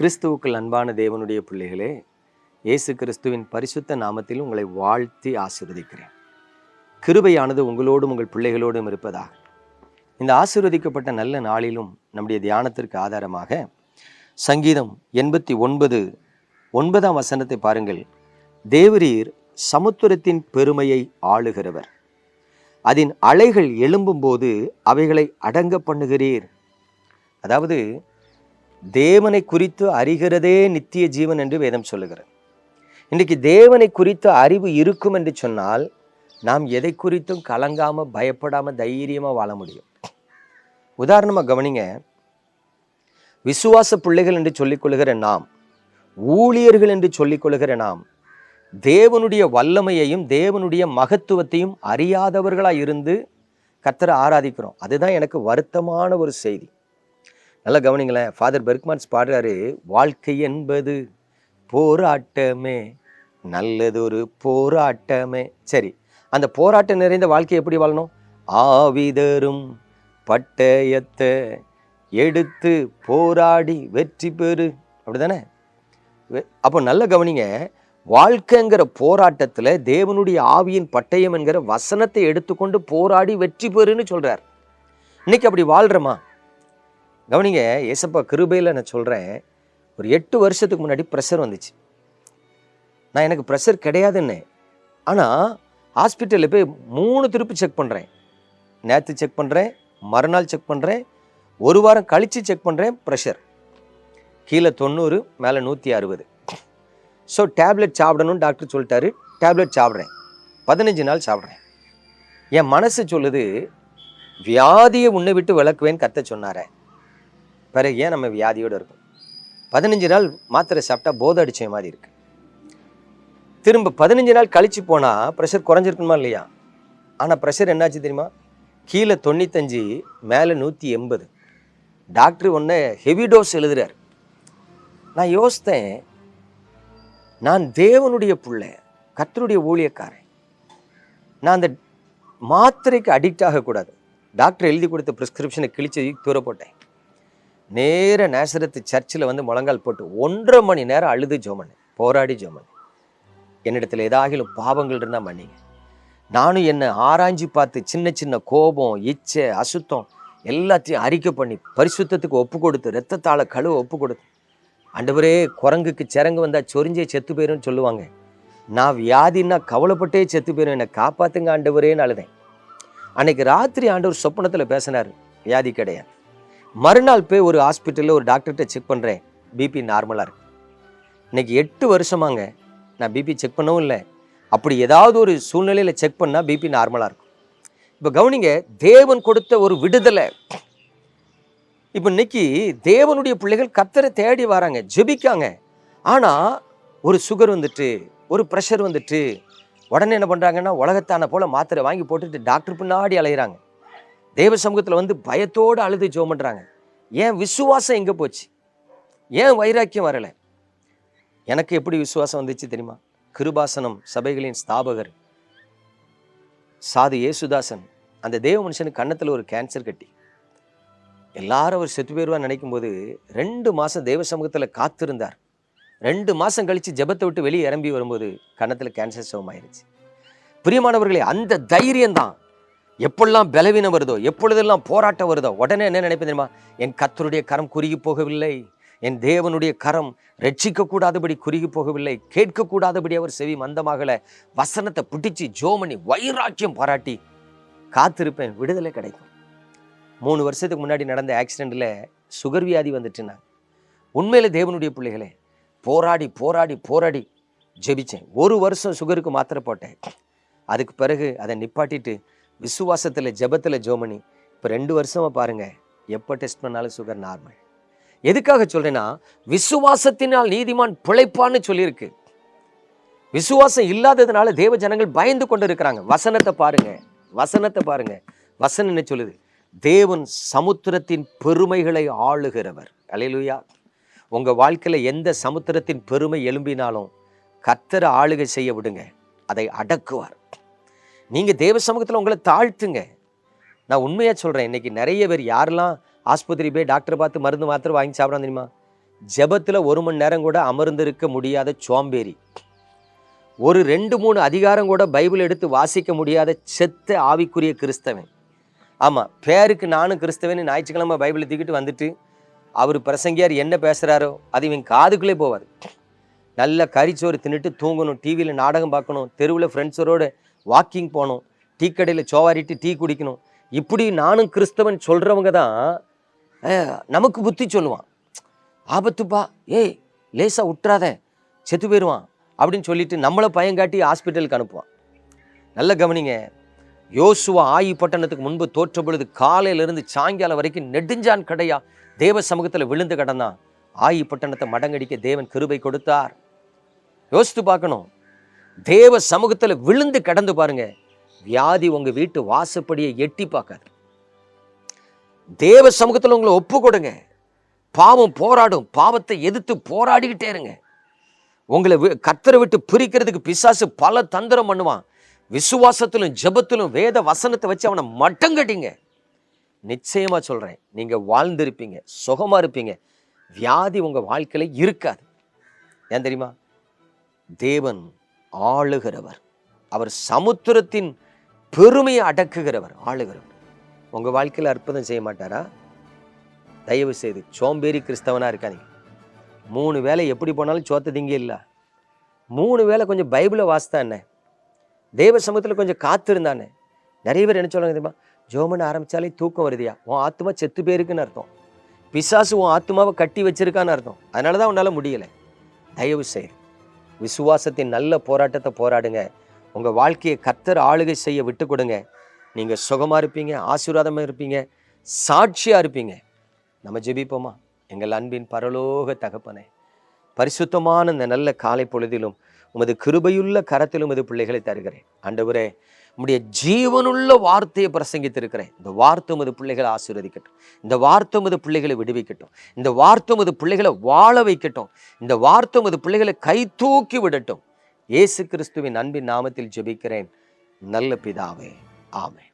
கிறிஸ்துவுக்குள் அன்பான தேவனுடைய பிள்ளைகளே இயேசு கிறிஸ்துவின் பரிசுத்த நாமத்தில் உங்களை வாழ்த்தி ஆசிர்வதிக்கிறேன். கிருபையானது உங்களோடும் உங்கள் பிள்ளைகளோடும் இருப்பதாக. இந்த ஆசீர்வதிக்கப்பட்ட நல்ல நாளிலும் நம்முடைய தியானத்திற்கு ஆதாரமாக சங்கீதம் எண்பத்தி ஒன்பது ஒன்பதாம் வசனத்தை பாருங்கள். தேவரீர் சமுத்திரத்தின் பெருமையை ஆளுகிறவர். அதன் அலைகள் எழும்பும்போது அவைகளை அடங்க பண்ணுகிறீர். அதாவது தேவனை குறித்து அறிகிறதே நித்திய ஜீவன் என்று வேதம் சொல்லுகிறது. இன்றைக்கு தேவனை குறித்து அறிவு இருக்கும் என்று சொன்னால் நாம் எதை குறித்தும் கலங்காமல் பயப்படாமல் தைரியமாக வாழ முடியும். உதாரணமாக கவனிங்க. விசுவாச பிள்ளைகள் என்று சொல்லிக் கொள்கிற நாம் ஊழியர்கள் என்று சொல்லிக் கொள்கிற நாம் தேவனுடைய வல்லமையையும் தேவனுடைய மகத்துவத்தையும் அறியாதவர்களாக இருந்து கத்தரை ஆராதிக்கிறோம். அதுதான் எனக்கு வருத்தமான ஒரு செய்தி. நல்லா கவனிங்களேன். ஃபாதர் பெர்க்மான்ஸ் பாடுறாரு வாழ்க்கை என்பது போராட்டமே நல்லதொரு போராட்டமே. சரி அந்த போராட்டம் நிறைந்த வாழ்க்கை எப்படி வாழணும்? ஆவிதரும் பட்டயத்தை எடுத்து போராடி வெற்றி பெறு. அப்படிதானே? அப்போ நல்ல கவனிங்க வாழ்க்கைங்கிற போராட்டத்தில் தேவனுடைய ஆவியின் பட்டயம் என்கிற வசனத்தை எடுத்துக்கொண்டு போராடி வெற்றி பெறுன்னு சொல்கிறார் இன்னைக்கு அப்படி வாழ்கிறோமா கவனிங்க ஏசப்பா கிருபையில் நான் சொல்கிறேன் ஒரு எட்டு வருஷத்துக்கு முன்னாடி ப்ரெஷர் வந்துச்சு. நான் எனக்கு ப்ரெஷர் கிடையாதுன்னு. ஆனால் ஹாஸ்பிட்டலில் போய் மூணு திருப்பி செக் பண்ணுறேன் நேற்று செக் பண்ணுறேன் மறுநாள் செக் பண்ணுறேன் ஒரு வாரம் கழித்து செக் பண்ணுறேன் ப்ரெஷர் கீழே தொண்ணூறு மேலே நூற்றி அறுபது. ஸோ டேப்லெட் சாப்பிடணும்னு டாக்டர் சொல்லிட்டாரு. டேப்லெட் சாப்பிட்றேன். பதினஞ்சு நாள் சாப்பிட்றேன். என் மனசு சொல்லுது வியாதியை உன்னை விட்டு விளக்குவேன்னு கத்த சொன்னாரேன் பிறகு ஏன் நம்ம வியாதியோடு இருக்கும்? பதினஞ்சு நாள் மாத்திரை சாப்பிட்டா போதை அடிச்ச மாதிரி இருக்கு. திரும்ப பதினஞ்சு நாள் கழிச்சு போனால் ப்ரெஷர் குறைஞ்சிருக்குமா இல்லையா? ஆனால் ப்ரெஷர் என்னாச்சு தெரியுமா? கீழே தொண்ணூத்தஞ்சு மேலே நூற்றி எண்பது. டாக்டர் ஒன்று ஹெவி டோஸ் எழுதுறார். நான் யோசித்தேன் நான் தேவனுடைய பிள்ளை கத்தருடைய ஊழியக்காரன். நான் அந்த மாத்திரைக்கு அடிக்ட் ஆகக்கூடாது. டாக்டர் எழுதி கொடுத்த ப்ரிஸ்கிரிப்ஷனை கிழிச்சு தூர போட்டேன். நேர நேசரத்து சர்ச்சில் வந்து முழங்கால் போட்டு ஒன்றரை மணி நேரம் அழுது ஜோமன் போராடி ஜோமன். என்னிடத்தில் ஏதாகிலும் பாவங்கள் இருந்தால் மன்னிங்க. நானும் என்னை ஆராய்ஞ்சு பார்த்து சின்ன சின்ன கோபம் இச்சை அசுத்தம் எல்லாத்தையும் அறிக்கை பண்ணி பரிசுத்தத்துக்கு ஒப்பு கொடுத்து ரத்தத்தால் கழுவ ஒப்பு கொடுத்து. அண்டவரே குரங்குக்கு சிறங்கு வந்தால் சொரிஞ்சே செத்து போயிரும்னு சொல்லுவாங்க. நான் வியாதின்னா கவலைப்பட்டே செத்து போயிரும் என்னை காப்பாத்துங்க ஆண்டவரேன்னு அழுதேன். அன்னைக்கு ராத்திரி ஆண்டவர் சொப்பனத்தில் பேசினார். வியாதி கிடையாது. மறுநாள் போய் ஒரு ஹாஸ்பிட்டலில் ஒரு டாக்டர்கிட்ட செக் பண்ணுறேன் பிபி நார்மலாக இருக்கு. இன்றைக்கி எட்டு வருஷமாங்க. நான் பிபி செக் பண்ணவும் இல்லை. அப்படி ஏதாவது ஒரு சூழ்நிலையில் செக் பண்ணால் பிபி நார்மலாக இருக்கும். இப்போ கவனிங்க தேவன் கொடுத்த ஒரு விடுதலை. இப்போ இன்னைக்கு தேவனுடைய பிள்ளைகள் கத்தரை தேடி வராங்க ஜெபிக்காங்க. ஆனால் ஒரு சுகர் வந்துட்டு ஒரு ப்ரெஷர் வந்துட்டு உடனே என்ன பண்ணுறாங்கன்னா உலகத்தான போல் மாத்திரை வாங்கி போட்டுட்டு டாக்டர் பின்னாடி அலையிறாங்க. தேவ சமூகத்தில் வந்து பயத்தோடு அழுது ஜோம் பண்ணுறாங்க ஏன் விசுவாசம் எங்கே போச்சு? ஏன் வைராக்கியம் வரலை? எனக்கு எப்படி விசுவாசம் வந்துச்சு தெரியுமா? கிருபாசனம் சபைகளின் ஸ்தாபகர் சாது ஏசுதாசன் அந்த தேவ மனுஷனுக்கு கன்னத்தில் ஒரு கேன்சர் கட்டி. எல்லாரும் அவர் செத்து போயிடுவான்னு நினைக்கும் போது ரெண்டு மாதம் தேவ சமூகத்தில் காத்திருந்தார். ரெண்டு மாதம் கழித்து ஜெபத்தை விட்டு வெளியே இறம்பி வரும்போது கன்னத்தில் கேன்சர் சுகமாயிருச்சு. பிரியமானவர்களே அந்த தைரியம் தான் எப்பெல்லாம் பலவீனம் வருதோ எப்பொழுதெல்லாம் போராட்டம் வருதோ உடனே என்ன நினைப்பேன் தெரியுமா? என் கத்தருடைய கரம் குறுகி போகவில்லை. என் தேவனுடைய கரம் ரட்சிக்கக்கூடாதபடி குறுகி போகவில்லை. கேட்கக்கூடாதபடி அவர் செவி மந்தமாகல. வசனத்தை பிடிச்சு ஜோமணி வைராக்கியம் பாராட்டி காத்திருப்பேன். விடுதலை கிடைக்கும். மூணு வருஷத்துக்கு முன்னாடி நடந்த ஆக்சிடெண்ட்டில் சுகர் வியாதி வந்துட்டுனா உண்மையில் தேவனுடைய பிள்ளைகளே போராடி போராடி போராடி ஜெபிச்சேன். ஒரு வருஷம் சுகருக்கு மாத்திரை போட்டேன். அதுக்கு பிறகு அதை நிப்பாட்டிட்டு விசுவாசத்தில் ஜெபத்தில் ஜோமணி இப்போ ரெண்டு வருஷமாக பாருங்கள் எப்போ டெஸ்ட் பண்ணாலும் சுகர் நார்மல் எதுக்காக சொல்கிறேன்னா விசுவாசத்தினால் நீதிமான் பிழைப்பான்னு சொல்லியிருக்கு. விசுவாசம் இல்லாததுனால தேவ ஜனங்கள் பயந்து கொண்டு இருக்கிறாங்க வசனத்தை பாருங்க வசனத்தை பாருங்க. வசனம் என்ன சொல்லுது? தேவன் சமுத்திரத்தின் பெருமைகளை ஆளுகிறவர். அலையலுயா உங்கள் வாழ்க்கையில் எந்த சமுத்திரத்தின் பெருமை எழும்பினாலும் கத்தரை ஆளுகை செய்ய விடுங்க. அதை அடக்குவார். நீங்கள் தேவ சமூகத்தில் உங்களை தாழ்த்துங்க. நான் உண்மையாக சொல்கிறேன் இன்னைக்கு நிறைய பேர் யாரெல்லாம் ஆஸ்பத்திரி போய் டாக்டரை பார்த்து மருந்து மாத்திரை வாங்கி சாப்பிட்றாங்க தெரியுமா? ஜபத்தில் ஒரு மணி நேரம் கூட அமர்ந்திருக்க முடியாத சோம்பேறி. ஒரு ரெண்டு மூணு அதிகாரம் கூட பைபிள் எடுத்து வாசிக்க முடியாத செத்த ஆவிக்குரிய கிறிஸ்தவன். ஆமாம் பேருக்கு நானும் கிறிஸ்தவன் ஞாயிற்றுக்கிழமை பைபிளை தூக்கிட்டு வந்துட்டு அவர் பிரசங்கியார் என்ன பேசுகிறாரோ அது இவன் காதுக்குள்ளே போவார் நல்ல கறிச்சோறு தின்னுட்டு தூங்கணும் டிவியில் நாடகம் பார்க்கணும் தெருவில் ஃப்ரெண்ட்ஸரோடு வாக்கிங் போகணும் டீ கடையில் சோவாரிட்டு டீ குடிக்கணும். இப்படி நானும் கிறிஸ்தவன் சொல்கிறவங்க தான் நமக்கு புத்தி சொல்லுவான். ஆபத்துப்பா ஏய் லேசாக விட்டுறாத செத்து போயிடுவான் அப்படின்னு சொல்லிட்டு நம்மளை பயங்காட்டி ஹாஸ்பிட்டலுக்கு அனுப்புவான். நல்ல கவனிங்க யோசுவா ஆயி பட்டணத்துக்கு முன்பு தோற்ற பொழுது காலையிலிருந்து சாயங்காலம் வரைக்கும் நெடுஞ்சான் கடையா தேவ சமூகத்தில் விழுந்து கிடந்தான். ஆயி பட்டணத்தை மடங்கடிக்க தேவன் கிருபை கொடுத்தார். யோசித்து பார்க்கணும். தேவ சமூகத்தில் விழுந்து கடந்து பாருங்க. வியாதி உங்க வீட்டு வாசப்படியை எட்டி பார்க்காது. தேவ சமூகத்தில் உங்களை ஒப்பு கொடுங்க. பாவம் போராடும். பாவத்தை எதிர்த்து போராடிக்கிட்டே இருங்க. உங்களை கத்தரை விட்டு பிரிக்கிறதுக்கு பிசாசு பல தந்திரம் பண்ணுவான். விசுவாசத்திலும் ஜெபத்திலும் வேத வசனத்தை வச்சு அவனை மட்டம் கட்டிங்க. நிச்சயமா சொல்றேன். நீங்க வாழ்ந்திருப்பீங்க. சுகமா இருப்பீங்க. வியாதி உங்க வாழ்க்கையில இருக்காது. ஏன் தெரியுமா? தேவன் ஆளுகிறவர். அவர் சமுத்திரத்தின் பெருமையை அடக்குகிறவர் ஆளுகிறவர். உங்கள் வாழ்க்கையில் அற்புதம் செய்ய மாட்டாரா? தயவு செய்து சோம்பேறி கிறிஸ்தவனாக இருக்காதீங்க. மூணு வேளை எப்படி போனாலும் சோத்த திங்க இல்லை. மூணு வேளை கொஞ்சம் பைபிளை வாசித்தானே தெய்வ சமூகத்தில் கொஞ்சம் காத்திருந்தானே நிறைய பேர் என்ன சொல்கிறாங்க தெரியுமா? ஜோமன் ஆரம்பிச்சாலே தூக்கம் வருதியா? உன் ஆத்மா செத்து போயிருக்குன்னு அர்த்தம். பிசாசு உன் ஆத்மாவை கட்டி வச்சிருக்கான்னு அர்த்தம். அதனால தான் உன்னால் முடியலை. தயவு செய்து. விசுவாசத்தின் நல்ல போராட்டத்தை போராடுங்க. உங்கள் வாழ்க்கையை கத்தர் ஆளுகை செய்ய விட்டு கொடுங்க. நீங்கள் சுகமாக இருப்பீங்க ஆசீர்வாதமாக இருப்பீங்க சாட்சியாக இருப்பீங்க. நம்ம ஜெபிப்போமா? எங்கள் அன்பின் பரலோக தகப்பனே பரிசுத்தமான இந்த நல்ல காலை பொழுதிலும் உமது கிருபையுள்ள கரத்திலும் இது பிள்ளைகளை தருகிறேன். ஆண்டவரே உம்முடைய ஜீவனுள்ள வார்த்தையை பிரசங்கித்திருக்கிறேன். இந்த வார்த்தை உமது பிள்ளைகளை ஆசீர்வதிக்கட்டும். இந்த வார்த்தை உமது பிள்ளைகளை விடுவிக்கட்டும். இந்த வார்த்தை உமது பிள்ளைகளை வாழ வைக்கட்டும். இந்த வார்த்தை உமது பிள்ளைகளை கை தூக்கி விடட்டும். இயேசு கிறிஸ்துவின் அன்பின் நாமத்தில் ஜெபிக்கிறேன். நல்ல பிதாவே. ஆமே